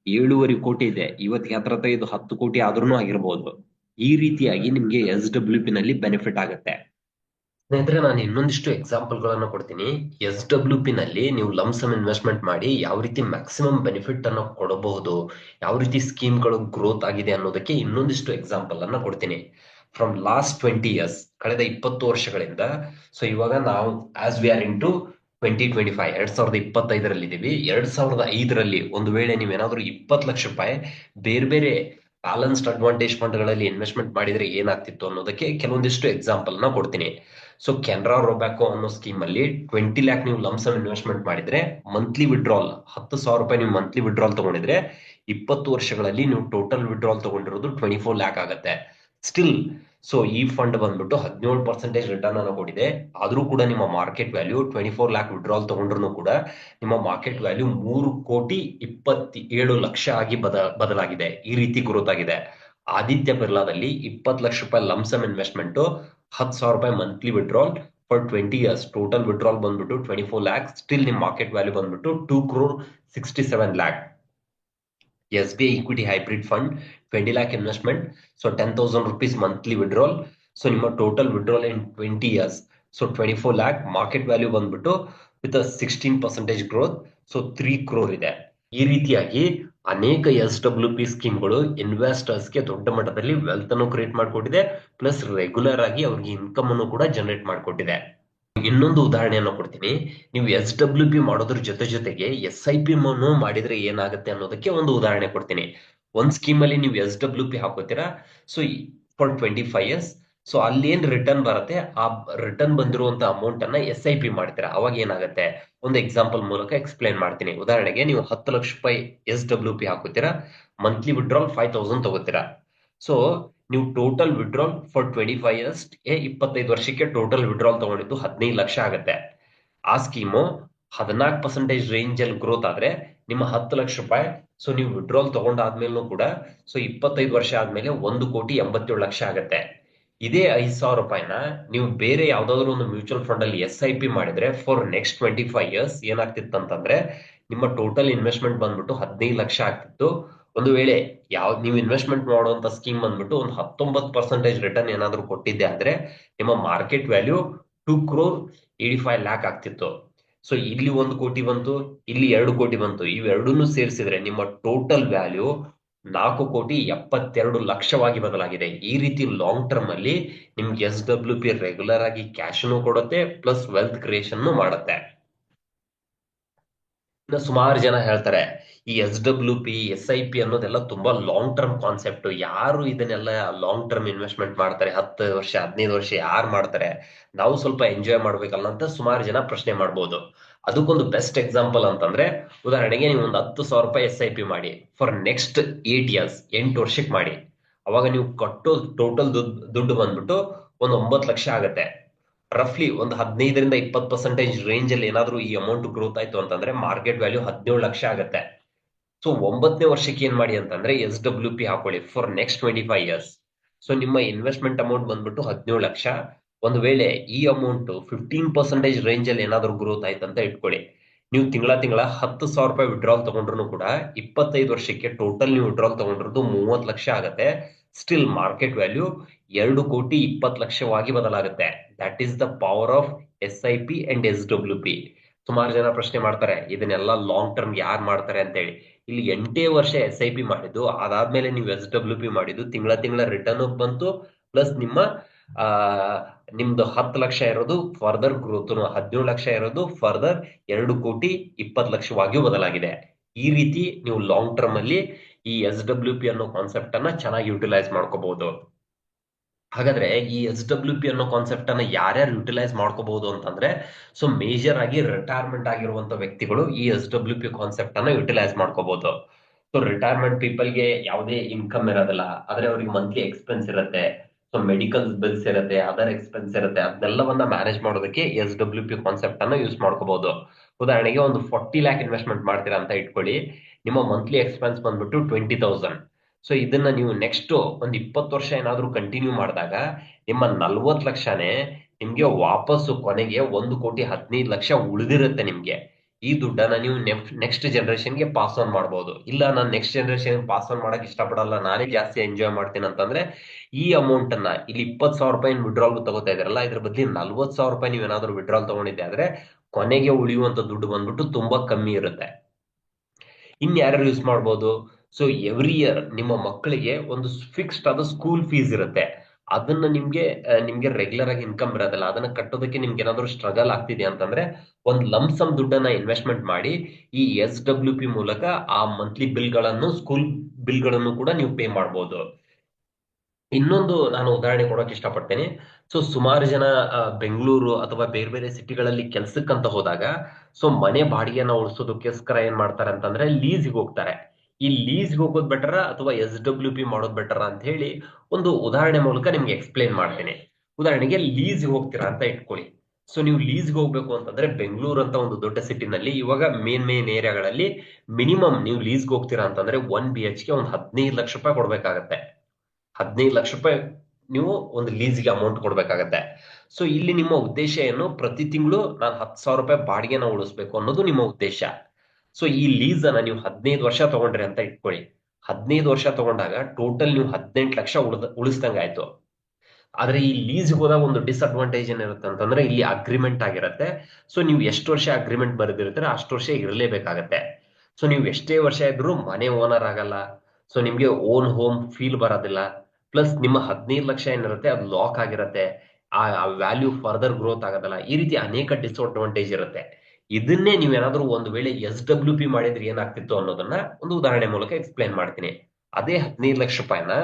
ಏಳುವರೆ ಕೋಟಿ ಇದೆ. ಇವತ್ತಿಗೆ ಹತ್ರ ಇದು ಹತ್ತು ಕೋಟಿ ಆದ್ರೂ ಆಗಿರ್ಬೋದು. ಈ ರೀತಿಯಾಗಿ ನಿಮ್ಗೆ ಎಸ್ ಡಬ್ಲ್ಯೂ ಪಿ ನಲ್ಲಿ ಬೆನಿಫಿಟ್ ಆಗುತ್ತೆ. ಸ್ನೇಹಿತರೆ, ನಾನು ಇನ್ನೊಂದಿಷ್ಟು ಎಕ್ಸಾಂಪಲ್ ಗಳನ್ನ ಕೊಡ್ತೀನಿ. ಎಸ್ ಡಬ್ಲ್ಯೂ ಪಿ ನಲ್ಲಿ ನೀವು ಲಮ್ಸಮ್ ಇನ್ವೆಸ್ಟ್ಮೆಂಟ್ ಮಾಡಿ ಯಾವ ರೀತಿ ಮ್ಯಾಕ್ಸಿಮಮ್ ಬೆನಿಫಿಟ್ ಅನ್ನು ಕೊಡಬಹುದು, ಯಾವ ರೀತಿ ಸ್ಕೀಮ್ಗಳು ಗ್ರೋತ್ ಆಗಿದೆ ಅನ್ನೋದಕ್ಕೆ ಇನ್ನೊಂದಿಷ್ಟು ಎಕ್ಸಾಂಪಲ್ ಅನ್ನ ಕೊಡ್ತೀನಿ. ಫ್ರಮ್ ಲಾಸ್ಟ್ ಟ್ವೆಂಟಿ ಇಯರ್ಸ್ ಕಳೆದ ಇಪ್ಪತ್ತು ವರ್ಷಗಳಿಂದ. ಸೊ ಇವಾಗ ನಾವು as we are into twenty twenty five ಎರಡ್ ಸಾವಿರದ ಇಪ್ಪತ್ತೈದರಲ್ಲಿ ಇದ್ದೀವಿ ಎರಡ್ ಸಾವಿರದ ಐದರಲ್ಲಿ ಒಂದು ವೇಳೆ ನೀವು ಏನಾದರೂ ಇಪ್ಪತ್ತು ಲಕ್ಷ ರೂಪಾಯಿ ಬೇರೆ ಬೇರೆ ಬ್ಯಾಲೆನ್ಸ್ಡ್ ಅಡ್ವಾಂಟೇಜ್ ಫಂಡ್ಗಳಲ್ಲಿ ಇನ್ವೆಸ್ಟ್ಮೆಂಟ್ ಮಾಡಿದ್ರೆ ಏನಾಗ್ತಿತ್ತು ಅನ್ನೋದಕ್ಕೆ ಕೆಲವೊಂದಿಷ್ಟು ಎಕ್ಸಾಂಪಲ್ನ ಕೊಡ್ತೀನಿ. ಸೊ ಕೆನರಾ ರೋಬ್ಯಾಕೋ ಅನ್ನೋ ಸ್ಕೀಮ್ ಅಲ್ಲಿ ಟ್ವೆಂಟಿ ಲ್ಯಾಕ್ ನೀವು ಲಮ್ಸಮ್ ಇನ್ವೆಸ್ಟ್ಮೆಂಟ್ ಮಾಡಿದ್ರೆ ಮಂತ್ಲಿ ವಿಡ್ರಾಲ್ ಹತ್ತು ಸಾವಿರ ರೂಪಾಯಿ ನೀವು ಮಂತ್ಲಿ ವಿಡ್ರಾಲ್ ತಗೊಂಡಿದ್ರೆ ಇಪ್ಪತ್ತು ವರ್ಷಗಳಲ್ಲಿ ನೀವು ಟೋಟಲ್ ವಿಡ್ರಾಲ್ ತಗೊಂಡಿರೋದು ಟ್ವೆಂಟಿ ಫೋರ್ ಲ್ಯಾಕ್ ಆಗುತ್ತೆ. ಸ್ಟಿಲ್ ಸೊ ಈ ಫಂಡ್ ಬಂದ್ಬಿಟ್ಟು ಹದಿನೇಳು ಪರ್ಸೆಂಟೇಜ್ ರಿಟರ್ನ್ ಅನ್ನು ಕೊಟ್ಟಿದೆ. ಆದ್ರೂ ಕೂಡ ನಿಮ್ಮ market value twenty four lakh withdrawal ತಗೊಂಡ್ರು ಕೂಡ ನಿಮ್ಮ ಮಾರ್ಕೆಟ್ ವ್ಯಾಲ್ಯೂ ಮೂರು ಕೋಟಿ ಇಪ್ಪತ್ತಿ ಏಳು ಲಕ್ಷ ಆಗಿ ಬದ, ಬದಲಾಗಿದೆ. ಈ ರೀತಿ ಗ್ರೋತ್ ಆಗಿದೆ. ಆದಿತ್ಯ ಬಿರ್ಲಾದಲ್ಲಿ ಇಪ್ಪತ್ತು ಲಕ್ಷ ರೂಪಾಯಿ ಲಮ್ಸಮ್ ಇನ್ವೆಸ್ಟ್ಮೆಂಟ್ ಹತ್ತು ಸಾವಿರ ರೂಪಾಯಿ monthly withdrawal for twenty years total withdrawal ಬಂದ್ಬಿಟ್ಟು ಟ್ವೆಂಟಿ ಫೋರ್ ಲ್ಯಾಕ್ ಸ್ಟಿಲ್ ನಿಮ್ಮ ಮಾರ್ಕೆಟ್ ವ್ಯಾಲ್ಯೂ ಬಂದ್ಬಿಟ್ಟು two crore sixty seven lakh S B I equity hybrid fund twenty lakh investment so ten thousand rupees monthly withdrawal so ನಿಮ್ಮ total withdrawal in twenty years so twenty four lakh market value ಬಂದ್ಬಿಟ್ಟು with sixteen percentage growth so three crore ಇದೆ. ಈ ರೀತಿಯಾಗಿ ಅನೇಕ ಎಸ್ ಡಬ್ಲ್ಯೂ ಪಿ ಸ್ಕೀಮ್ಗಳು ಇನ್ವೆಸ್ಟರ್ಸ್ಗೆ ದೊಡ್ಡ ಮಟ್ಟದಲ್ಲಿ ವೆಲ್ತ್ ಅನ್ನು ಕ್ರಿಯೇಟ್ ಮಾಡಿಕೊಟ್ಟಿದೆ. ಪ್ಲಸ್ ರೆಗ್ಯುಲರ್ ಆಗಿ ಅವ್ರಿಗೆ ಇನ್ಕಮ್ ಅನ್ನು ಕೂಡ ಜನರೇಟ್ ಮಾಡಿಕೊಟ್ಟಿದೆ. ಇನ್ನೊಂದು ಉದಾಹರಣೆಯನ್ನು ಕೊಡ್ತೀನಿ. ನೀವು ಎಸ್ ಡಬ್ಲ್ಯೂ ಪಿ ಮಾಡೋದ್ರ ಜೊತೆ ಜೊತೆಗೆ ಎಸ್ ಐ ಪಿ ಮಾಡಿದ್ರೆ ಏನಾಗುತ್ತೆ ಅನ್ನೋದಕ್ಕೆ ಒಂದು ಉದಾಹರಣೆ ಕೊಡ್ತೀನಿ. ಒಂದ್ ಸ್ಕೀಮ್ ಅಲ್ಲಿ ನೀವು S W P ಹಾಕೋತೀರಾ? So for twenty five years so ಅಲ್ಲಿ ಏನ್ ರಿಟರ್ನ್ ಬರುತ್ತೆ? ಆ ರಿಟರ್ನ್ ಬಂದಿರುವಂತ ಅಮೌಂಟ್ ಅನ್ನ ಎಸ್ ಐ ಪಿ ಮಾಡ್ತೀರಾ? ಅವಾಗ ಏನಾಗುತ್ತೆ? ಒಂದು ಎಕ್ಸಾಂಪಲ್ ಮೂಲಕ ಎಕ್ಸ್ಪ್ಲೈನ್ ಮಾಡ್ತೀನಿ. ಉದಾಹರಣೆಗೆ ನೀವು ಹತ್ತು ಲಕ್ಷ ರೂಪಾಯಿ ಎಸ್ ಡಬ್ಲ್ಯೂ ಪಿ ಹಾಕೋತೀರಾ. ಮಂತ್ಲಿ ವಿಡ್ರಾಲ್ ಫೈವ್ ತೌಸಂಡ್ ತಗೋತೀರಾ. ಸೊ ನೀವು total withdrawal for twenty five years ಇಪ್ಪತ್ತೈದು ವರ್ಷಕ್ಕೆ ಟೋಟಲ್ ವಿಡ್ರಾಲ್ ತಗೊಂಡಿದ್ದು ಹದಿನೈದು ಲಕ್ಷ ಆಗುತ್ತೆ. ಆ ಸ್ಕೀಮು ಹದಿನಾಲ್ಕು ಪರ್ಸೆಂಟೇಜ್ ರೇಂಜ್ ಅಲ್ಲಿ ಗ್ರೋತ್ ಆದ್ರೆ ನಿಮ್ಮ ಹತ್ತು ಲಕ್ಷ ರೂಪಾಯಿ ಸೊ ನೀವು ವಿಡ್ರಾಲ್ ತಗೊಂಡಾದ್ಮೇಲೂ ಕೂಡ ಸೊ ಇಪ್ಪತ್ತೈದು ವರ್ಷ ಆದ್ಮೇಲೆ ಒಂದು ಕೋಟಿ ಎಂಬತ್ತೇಳು ಲಕ್ಷ ಆಗುತ್ತೆ. ಇದೇ ಐದು ಸಾವಿರ ರೂಪಾಯಿನ ನೀವು ಬೇರೆ ಯಾವ್ದಾದ್ರು ಒಂದು ಮ್ಯೂಚುವಲ್ ಫಂಡ್ ಅಲ್ಲಿ ಎಸ್ ಐ ಪಿ ಮಾಡಿದ್ರೆ for next twenty five years ಏನಾಗ್ತಿತ್ತು ಅಂತಂದ್ರೆ ನಿಮ್ಮ ಟೋಟಲ್ ಇನ್ವೆಸ್ಟ್ಮೆಂಟ್ ಬಂದ್ಬಿಟ್ಟು ಹದಿನೈದು ಲಕ್ಷ ಆಗ್ತಿತ್ತು. ಒಂದು ವೇಳೆ ಯಾವ, ನೀವು ಇನ್ವೆಸ್ಟ್ಮೆಂಟ್ ಮಾಡುವಂತ ಸ್ಕೀಮ್ ಬಂದ್ಬಿಟ್ಟು ಒಂದು ಹತ್ತೊಂಬತ್ತು ಪರ್ಸೆಂಟೇಜ್ ರಿಟರ್ನ್ ಏನಾದ್ರೂ ಕೊಟ್ಟಿದ್ದೆ ಆದ್ರೆ ನಿಮ್ಮ market value two crore eighty five lakh ಆಗ್ತಿತ್ತು. ಸೊ ಇಲ್ಲಿ ಒಂದು ಕೋಟಿ ಬಂತು, ಇಲ್ಲಿ ಎರಡು ಕೋಟಿ ಬಂತು. ಇವೆರಡನ್ನೂ ಸೇರಿಸಿದ್ರೆ ನಿಮ್ಮ ಟೋಟಲ್ ವ್ಯಾಲ್ಯೂ ನಾಲ್ಕು ಕೋಟಿ ಎಪ್ಪತ್ತೆರಡು ಲಕ್ಷವಾಗಿ ಬದಲಾಗಿದೆ. ಈ ರೀತಿ ಲಾಂಗ್ ಟರ್ಮ್ ಅಲ್ಲಿ ನಿಮ್ಗೆ ಎಸ್ ಡಬ್ಲ್ಯೂ ಪಿ ರೆಗ್ಯುಲರ್ ಆಗಿ ಕ್ಯಾಶ್ ಕೊಡುತ್ತೆ ಪ್ಲಸ್ ವೆಲ್ತ್ ಕ್ರಿಯೇಷನ್ ಮಾಡುತ್ತೆ. ಸುಮಾರು ಜನ ಹೇಳ್ತಾರೆ, ಈ S W P S I P ಅನ್ನೋದೆಲ್ಲ ತುಂಬಾ ಲಾಂಗ್ ಟರ್ಮ್ ಕಾನ್ಸೆಪ್ಟ್ ಯಾರು ಇದನ್ನೆಲ್ಲ ಲಾಂಗ್ ಟರ್ಮ್ ಇನ್ವೆಸ್ಟ್ಮೆಂಟ್ ಮಾಡ್ತಾರೆ, ಹತ್ತು ವರ್ಷ, ಹದಿನೈದು ವರ್ಷ ಯಾರು ಮಾಡ್ತಾರೆ, ನಾವು ಸ್ವಲ್ಪ ಎಂಜಾಯ್ ಮಾಡ್ಬೇಕಲ್ಲ ಅಂತ ಸುಮಾರು ಜನ ಪ್ರಶ್ನೆ ಮಾಡ್ಬೋದು. ಅದಕ್ಕೊಂದು ಬೆಸ್ಟ್ ಎಕ್ಸಾಂಪಲ್ ಅಂತಂದ್ರೆ, ಉದಾಹರಣೆಗೆ ನೀವು ಒಂದು ಹತ್ತು ಸಾವಿರ ರೂಪಾಯಿ ಎಸ್ ಐ ಪಿ ಮಾಡಿ ಫಾರ್ ನೆಕ್ಸ್ಟ್ ಏಟ್ ಇಯರ್ಸ್ ಎಂಟು ವರ್ಷಕ್ಕೆ ಮಾಡಿ. ಅವಾಗ ನೀವು ಕಟ್ಟೋ ಟೋಟಲ್ ದುಡ್ಡು ಬಂದ್ಬಿಟ್ಟು ಒಂದು ಒಂಬತ್ತು ಲಕ್ಷ ಆಗತ್ತೆ. ರಫ್ಲಿ ಒಂದು ಹದಿನೈದರಿಂದ ಇಪ್ಪತ್ತು ಪರ್ಸೆಂಟೇಜ್ ರೇಂಜ್ ಅಲ್ಲಿ ಏನಾದರೂ ಈ ಅಮೌಂಟ್ ಗ್ರೋತ್ ಆಯ್ತು ಅಂತಂದ್ರೆ ಮಾರ್ಕೆಟ್ ವ್ಯಾಲ್ಯೂ ಹದಿನೇಳು ಲಕ್ಷ ಆಗುತ್ತೆ. ಸೊ ಒಂಬತ್ತನೇ ವರ್ಷಕ್ಕೆ ಏನ್ ಮಾಡಿ ಅಂತಂದ್ರೆ ಎಸ್ ಡಬ್ಲ್ಯೂ ಪಿ ಹಾಕೊಳ್ಳಿ for next twenty five years so ನಿಮ್ಮ ಇನ್ವೆಸ್ಟ್ಮೆಂಟ್ ಅಮೌಂಟ್ ಬಂದ್ಬಿಟ್ಟು ಹದಿನೇಳು ಲಕ್ಷ. ಒಂದು ವೇಳೆ ಈ ಅಮೌಂಟ್ ಫಿಫ್ಟೀನ್ ಪರ್ಸೆಂಟೇಜ್ ರೇಂಜ್ ಅಲ್ಲಿ ಏನಾದರೂ ಗ್ರೋತ್ ಆಯ್ತು ಅಂತ ಇಟ್ಕೊಳ್ಳಿ. ನೀವು ತಿಂಗಳ ತಿಂಗಳ ಹತ್ತು ಸಾವಿರ ರೂಪಾಯಿ ವಿಡ್ರಾಲ್ ತಗೊಂಡ್ರು ಕೂಡ ಇಪ್ಪತ್ತೈದು ವರ್ಷಕ್ಕೆ ಟೋಟಲ್ ನೀವು ವಿಡ್ರಾಲ್ ತಗೊಂಡಿರೋದು ಮೂವತ್ತು ಲಕ್ಷ ಆಗುತ್ತೆ. ಸ್ಟಿಲ್ ಮಾರ್ಕೆಟ್ ವ್ಯಾಲ್ಯೂ ಎರಡು ಕೋಟಿ ಇಪ್ಪತ್ತು ಲಕ್ಷವಾಗಿ ಬದಲಾಗುತ್ತೆ. That is the power of S I P and S W P ಸುಮಾರು ಜನ ಪ್ರಶ್ನೆ ಮಾಡ್ತಾರೆ, ಇದನ್ನೆಲ್ಲ ಲಾಂಗ್ ಟರ್ಮ್ ಯಾರು ಮಾಡ್ತಾರೆ ಅಂತ ಹೇಳಿ ಇಲ್ಲಿ ಎಂಟೇ ವರ್ಷ ಎಸ್ ಐ ಪಿ ಮಾಡಿದ್ದು, ಅದಾದ್ಮೇಲೆ ನೀವು ಎಸ್ ಡಬ್ಲ್ಯೂ ಪಿ ಮಾಡಿದ್ದು, ತಿಂಗಳ ತಿಂಗಳ ರಿಟರ್ನ್ ಬಂತು ಪ್ಲಸ್ ನಿಮ್ಮ ನಿಮ್ದು ಹತ್ತು ಲಕ್ಷ ಇರೋದು ಫರ್ದರ್ ಗ್ರೋತ್ ಹದಿನೇಳು ಲಕ್ಷ ಇರೋದು ಫರ್ದರ್ ಎರಡು ಕೋಟಿ ಇಪ್ಪತ್ತು ಲಕ್ಷವಾಗಿಯೂ ಬದಲಾಗಿದೆ. ಈ ರೀತಿ ನೀವು ಲಾಂಗ್ ಟರ್ಮ್ ಅಲ್ಲಿ ಈ ಎಸ್ ಡಬ್ಲ್ಯೂ ಪಿ ಅನ್ನೋ ಕಾನ್ಸೆಪ್ಟ್ ಅನ್ನ ಚೆನ್ನಾಗಿ ಯುಟಿಲೈಸ್ ಮಾಡ್ಕೋಬಹುದು. ಹಾಗಾದ್ರೆ ಈ ಎಸ್ ಡಬ್ಲ್ಯೂ ಪಿ ಅನ್ನೋ ಕಾನ್ಸೆಪ್ಟ್ ಅನ್ನ ಯಾರ್ಯಾರು ಯುಟಿಲೈಸ್ ಮಾಡ್ಕೋಬಹುದು ಅಂತಂದ್ರೆ ಸೊ ಮೇಜರ್ ಆಗಿ ರಿಟೈರ್ಮೆಂಟ್ ಆಗಿರುವಂತ ವ್ಯಕ್ತಿಗಳು ಈ ಎಸ್ ಡಬ್ಲ್ಯೂ ಪಿ ಕಾನ್ಸೆಪ್ಟ್ ಅನ್ನ ಯುಟಿಲೈಸ್ ಮಾಡ್ಕೋಬಹುದು ಸೊ ರಿಟೈರ್ಮೆಂಟ್ ಪೀಪಲ್ಗೆ ಯಾವುದೇ ಇನ್ಕಮ್ ಇರೋದಿಲ್ಲ, ಆದ್ರೆ ಅವ್ರಿಗೆ ಮಂತ್ಲಿ ಎಕ್ಸ್ಪೆನ್ಸ್ ಇರುತ್ತೆ ಸೊ ಮೆಡಿಕಲ್ ಬಿಲ್ಸ್ ಇರುತ್ತೆ ಅದರ್ ಎಕ್ಸ್ಪೆನ್ಸ್ ಇರುತ್ತೆ ಅದನ್ನೆಲ್ಲವನ್ನ ಮ್ಯಾನೇಜ್ ಮಾಡೋದಕ್ಕೆ ಎಸ್ ಡಬ್ಲ್ಯೂ ಪಿ ಕಾನ್ಸೆಪ್ಟ್ ಅನ್ನ ಯೂಸ್ ಮಾಡ್ಕೋಬಹುದು ಉದಾಹರಣೆಗೆ ಒಂದು ಫಾರ್ಟಿ ಲ್ಯಾಕ್ ಇನ್ವೆಸ್ಟ್ಮೆಂಟ್ ಮಾಡ್ತೀರಾ ಅಂತ ಇಟ್ಕೊಳ್ಳಿ, ನಿಮ್ಮ ಮಂತ್ಲಿ ಎಕ್ಸ್ಪೆನ್ಸ್ ಬಂದ್ಬಿಟ್ಟು ಟ್ವೆಂಟಿ ತೌಸಂಡ್ ಸೊ ಇದನ್ನ ನೀವು ನೆಕ್ಸ್ಟ್ ಒಂದು ಇಪ್ಪತ್ತು ವರ್ಷ ಏನಾದರೂ ಕಂಟಿನ್ಯೂ ಮಾಡಿದಾಗ ನಿಮ್ಮ ನಲ್ವತ್ ಲಕ್ಷನೇ ನಿಮ್ಗೆ ವಾಪಸ್ಸು ಕೊನೆಗೆ ಒಂದು ಕೋಟಿ ಹದಿನೈದು ಲಕ್ಷ ಉಳಿದಿರುತ್ತೆ ನಿಮ್ಗೆ. ಈ ದುಡ್ಡನ್ನ ನೀವು ನೆಕ್ಸ್ಟ್ ಜನರೇಷನ್ಗೆ ಪಾಸ್ ಆನ್ ಮಾಡ್ಬೋದು. ಇಲ್ಲ, ನಾನು ನೆಕ್ಸ್ಟ್ ಜನರೇಷನ್ ಪಾಸ್ ಆನ್ ಮಾಡಕ್ ಇಷ್ಟಪಡಲ್ಲ, ನಾನೇ ಜಾಸ್ತಿ ಎಂಜಾಯ್ ಮಾಡ್ತೀನಿ ಅಂತಂದ್ರೆ ಈ ಅಮೌಂಟ್ ಅನ್ನ ಇಲ್ಲಿ ಇಪ್ಪತ್ತು ಸಾವಿರ ರೂಪಾಯಿ ವಿಡ್ರಾಲ್ ತಗೋತಾ ಇದ್ರಲ್ಲ, ಇದ್ರ ಬದಲಿ ನಲ್ವತ್ ಸಾವಿರ ರೂಪಾಯಿ ನೀವು ಏನಾದರೂ ವಿಡ್ರಾಲ್ ತಗೊಂಡಿದ್ದೆ ಆದ್ರೆ ಕೊನೆಗೆ ಉಳಿಯುವಂತ ದುಡ್ಡು ಬಂದ್ಬಿಟ್ಟು ತುಂಬಾ ಕಮ್ಮಿ ಇರುತ್ತೆ. ಇನ್ ಯಾರ್ಯಾರು ಯೂಸ್ ಮಾಡ್ಬೋದು? ಸೊ ಎವ್ರಿ ಇಯರ್ ನಿಮ್ಮ ಮಕ್ಕಳಿಗೆ ಒಂದು ಫಿಕ್ಸ್ಡ್ ಆದ ಸ್ಕೂಲ್ ಫೀಸ್ ಇರುತ್ತೆ. ಅದನ್ನ ನಿಮ್ಗೆ ನಿಮ್ಗೆ ರೆಗ್ಯುಲರ್ ಆಗಿ ಇನ್ಕಮ್ ಇರೋದಿಲ್ಲ. ಅದನ್ನ ಕಟ್ಟೋದಕ್ಕೆ ನಿಮ್ಗೆ ಏನಾದ್ರು ಸ್ಟ್ರಗಲ್ ಆಗ್ತಿದೆ ಅಂತಂದ್ರೆ ಒಂದ್ ಲಂಸಮ್ ದುಡ್ಡನ್ನ ಇನ್ವೆಸ್ಟ್ಮೆಂಟ್ ಮಾಡಿ ಈ ಎಸ್ ಡಬ್ಲ್ಯೂ ಪಿ ಮೂಲಕ ಆ ಮಂತ್ಲಿ ಬಿಲ್ಗಳನ್ನು ಸ್ಕೂಲ್ ಬಿಲ್ಗಳನ್ನು ಕೂಡ ನೀವು ಪೇ ಮಾಡಬಹುದು ಇನ್ನೊಂದು ನಾನು ಉದಾಹರಣೆ ಕೊಡೋಕೆ ಇಷ್ಟಪಡ್ತೇನೆ. ಸೊ ಸುಮಾರು ಜನ ಬೆಂಗಳೂರು ಅಥವಾ ಬೇರೆ ಬೇರೆ ಸಿಟಿಗಳಲ್ಲಿ ಕೆಲ್ಸಕ್ಕಂತ ಹೋದಾಗ ಸೊ ಮನೆ ಬಾಡಿಗೆನ ಉಳಿಸೋದಕ್ಕೋಸ್ಕರ ಏನ್ ಮಾಡ್ತಾರೆ ಅಂತಂದ್ರೆ ಲೀಸಿಗೆ ಹೋಗ್ತಾರೆ. ಈ ಲೀಸ್ಗೆ ಹೋಗೋದು ಬೆಟರ ಅಥವಾ ಎಸ್ ಡಬ್ಲ್ಯೂ ಪಿ ಮಾಡೋದು ಬೆಟರ ಅಂತ ಹೇಳಿ ಒಂದು ಉದಾಹರಣೆ ಮೂಲಕ ನಿಮ್ಗೆ ಎಕ್ಸ್ಪ್ಲೇನ್ ಮಾಡ್ತೇನೆ. ಉದಾಹರಣೆಗೆ ಲೀಸ್ಗೆ ಹೋಗ್ತೀರಾ ಅಂತ ಇಟ್ಕೊಳ್ಳಿ. ಸೊ ನೀವು ಲೀಸ್ಗೆ ಹೋಗ್ಬೇಕು ಅಂತಂದ್ರೆ ಬೆಂಗಳೂರು ಅಂತ ಒಂದು ದೊಡ್ಡ ಸಿಟಿನಲ್ಲಿ ಇವಾಗ ಮೇನ್ ಮೇನ್ ಏರಿಯಾಗಳಲ್ಲಿ ಮಿನಿಮಮ್ ನೀವು ಲೀಸ್ಗೆ ಹೋಗ್ತೀರಾ ಅಂತಂದ್ರೆ ಒನ್ ಬಿ ಎಚ್ಗೆ ಒಂದು ಹದಿನೈದು ಲಕ್ಷ ರೂಪಾಯಿ ಕೊಡ್ಬೇಕಾಗತ್ತೆ. ಹದಿನೈದು ಲಕ್ಷ ರೂಪಾಯಿ ನೀವು ಒಂದು ಲೀಸ್ಗೆ ಅಮೌಂಟ್ ಕೊಡ್ಬೇಕಾಗತ್ತೆ. ಸೊ ಇಲ್ಲಿ ನಿಮ್ಮ ಉದ್ದೇಶ ಏನು? ಪ್ರತಿ ತಿಂಗಳು ನಾನು ಹತ್ತು ಸಾವಿರ ರೂಪಾಯಿ ಬಾಡಿಗೆನ ಉಳಿಸ್ಬೇಕು ಅನ್ನೋದು ನಿಮ್ಮ ಉದ್ದೇಶ. ಸೊ ಈ ಲೀಸ್ ಅನ್ನ ನೀವು ಹದಿನೈದು ವರ್ಷ ತಗೊಂಡ್ರಿ ಅಂತ ಇಟ್ಕೊಳ್ಳಿ. ಹದಿನೈದು ವರ್ಷ ತಗೊಂಡಾಗ ಟೋಟಲ್ ನೀವು ಹದಿನೆಂಟು ಲಕ್ಷ ಉಳಿದ, ಉಳಿಸ್ದಂಗ ಆಯ್ತು. ಆದ್ರೆ ಈ ಲೀಸ್ ಹೋದಾಗ ಒಂದು ಡಿಸ್ಅಡ್ವಾಂಟೇಜ್ ಏನಿರುತ್ತೆ ಅಂತಂದ್ರೆ ಇಲ್ಲಿ ಅಗ್ರಿಮೆಂಟ್ ಆಗಿರುತ್ತೆ. ಸೊ ನೀವು ಎಷ್ಟು ವರ್ಷ ಅಗ್ರಿಮೆಂಟ್ ಬರೆದಿರ್ತೀರ ಅಷ್ಟು ವರ್ಷ ಇರಲೇಬೇಕಾಗತ್ತೆ. ಸೊ ನೀವು ಎಷ್ಟೇ ವರ್ಷ ಇದ್ರೂ ಮನೆ ಓನರ್ ಆಗಲ್ಲ. ಸೊ ನಿಮ್ಗೆ ಓನ್ ಹೋಮ್ ಫೀಲ್ ಬರೋದಿಲ್ಲ. ಪ್ಲಸ್ ನಿಮ್ಮ ಹದಿನೈದು ಲಕ್ಷ ಏನಿರುತ್ತೆ ಅದು ಲಾಕ್ ಆಗಿರುತ್ತೆ. ಆ ವ್ಯಾಲ್ಯೂ ಫರ್ದರ್ ಗ್ರೋತ್ ಆಗೋದಲ್ಲ. ಈ ರೀತಿ ಅನೇಕ ಡಿಸ್ಅಡ್ವಾಂಟೇಜ್ ಇರುತ್ತೆ. ಇದನ್ನೇ ನೀವೇನಾದ್ರೂ ಒಂದು ವೇಳೆ ಎಸ್ ಡಬ್ಲ್ಯೂ ಪಿ ಮಾಡಿದ್ರೆ ಏನಾಗ್ತಿತ್ತು ಅನ್ನೋದನ್ನ ಒಂದು ಉದಾಹರಣೆ ಮೂಲಕ ಎಕ್ಸ್ಪ್ಲೈನ್ ಮಾಡ್ತೀನಿ. ಅದೇ ಹದಿನೈದು ಲಕ್ಷ ರೂಪಾಯಿನ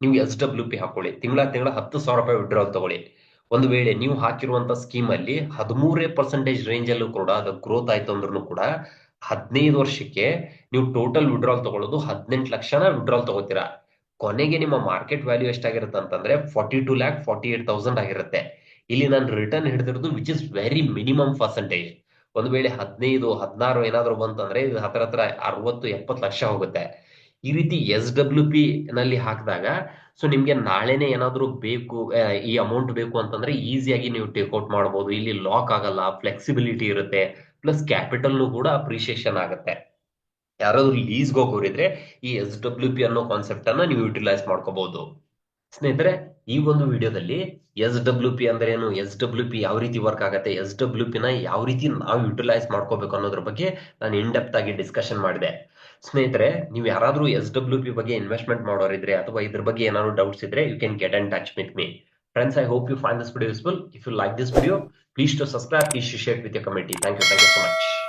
ನೀವು ಎಸ್ ಡಬ್ಲ್ಯೂ ಪಿ ಹಾಕೊಳ್ಳಿ. ತಿಂಗಳ ತಿಂಗಳ ಹತ್ತು ಸಾವಿರ ರೂಪಾಯಿ ವಿಡ್ರಾಲ್ ತಗೊಳ್ಳಿ. ಒಂದು ವೇಳೆ ನೀವು ಹಾಕಿರುವಂತ ಸ್ಕೀಮ್ ಅಲ್ಲಿ ಹದಿಮೂರೇ ಪರ್ಸೆಂಟೇಜ್ ರೇಂಜ್ ಅಲ್ಲೂ ಕೂಡ ಅದು ಗ್ರೋತ್ ಆಯ್ತು ಅಂದ್ರೂ ಕೂಡ ಹದಿನೈದು ವರ್ಷಕ್ಕೆ ನೀವು ಟೋಟಲ್ ವಿಡ್ರಾಲ್ ತಗೊಳ್ಳೋದು ಹದಿನೆಂಟು ಲಕ್ಷನ ವಿಡ್ರಾಲ್ ತಗೋತೀರಾ. ಕೊನೆಗೆ ನಿಮ್ಮ ಮಾರ್ಕೆಟ್ ವ್ಯಾಲ್ಯೂ ಎಷ್ಟಾಗಿರುತ್ತೆ ಅಂತಂದ್ರೆ forty two lakh forty eight thousand ಆಗಿರುತ್ತೆ. ಇಲ್ಲಿ ನಾನು return ಹಿಡಿದಿರೋದು which is very minimum percentage ಒಂದು ವೇಳೆ ಹದಿನೈದು, ಹದಿನಾರು ಏನಾದ್ರು ಬಂತಂದ್ರೆ ಇದು ಹತ್ರ ಹತ್ರ ಅರವತ್ತು, ಎಪ್ಪತ್ತು ಲಕ್ಷ ಹೋಗುತ್ತೆ. ಈ ರೀತಿ ಎಸ್ ಡಬ್ಲ್ಯೂ ಪಿ ನಲ್ಲಿ ಹಾಕಿದಾಗ ಸೊ ನಿಮ್ಗೆ ನಾಳೆನೆ ಏನಾದರೂ ಬೇಕು ಈ ಅಮೌಂಟ್ ಬೇಕು ಅಂತಂದ್ರೆ ಈಸಿಯಾಗಿ ನೀವು ಟೇಕ್ಔಟ್ ಮಾಡಬಹುದು ಇಲ್ಲಿ ಲಾಕ್ ಆಗಲ್ಲ ಫ್ಲೆಕ್ಸಿಬಿಲಿಟಿ ಇರುತ್ತೆ ಪ್ಲಸ್ ಕ್ಯಾಪಿಟಲ್ನು ಕೂಡ ಅಪ್ರಿಷಿಯೇಷನ್ ಆಗುತ್ತೆ. ಯಾರಾದ್ರೂ ಲೀಸ್ಗೆ ಹೋಗೋರಿದ್ರೆ ಈ ಎಸ್ ಡಬ್ಲ್ಯೂ ಪಿ ಅನ್ನೋ ಕಾನ್ಸೆಪ್ಟ್ ನೀವು ಯುಟಿಲೈಸ್ ಮಾಡ್ಕೋಬಹುದು ಸ್ನೇಹಿತರೆ ಈ ಒಂದು ವಿಡಿಯೋದಲ್ಲಿ ಎಸ್ ಡಬ್ಲ್ಯೂ ಪಿ ಅಂದ್ರೆ ಏನು ಎಸ್ ಡಬ್ಲ್ಯೂ ಪಿ ಯಾವ ರೀತಿ ವರ್ಕ್ ಆಗುತ್ತೆ? ಎಸ್ ಡಬ್ಲ್ಯೂ ಪಿನ ಯಾವ ರೀತಿ ನಾವು ಯುಟಿಲೈಸ್ ಮಾಡ್ಕೋಬೇಕು ಅನ್ನೋದ್ರ ಬಗ್ಗೆ ನಾನು ಇನ್ ಡೆಪ್ತ್ ಆಗಿ ಡಿಸ್ಕಷನ್ ಮಾಡಿದೆ. ಸ್ನೇಹಿತರೆ, ನೀವು ಯಾರಾದ್ರೂ ಎಸ್ ಡಬ್ಲ್ಯೂ ಪಿ ಬಗ್ಗೆ ಇನ್ವೆಸ್ಟ್ಮೆಂಟ್ ಮಾಡೋರಿದ್ರೆ ಅಥವಾ ಇದ್ರ ಬಗ್ಗೆ ಏನಾದ್ರು ಡೌಟ್ಸ್ ಇದ್ರೆ you can get and touch with me friends I hope you find this video useful if you like this video please to subscribe please to share with your community thank you thank you so much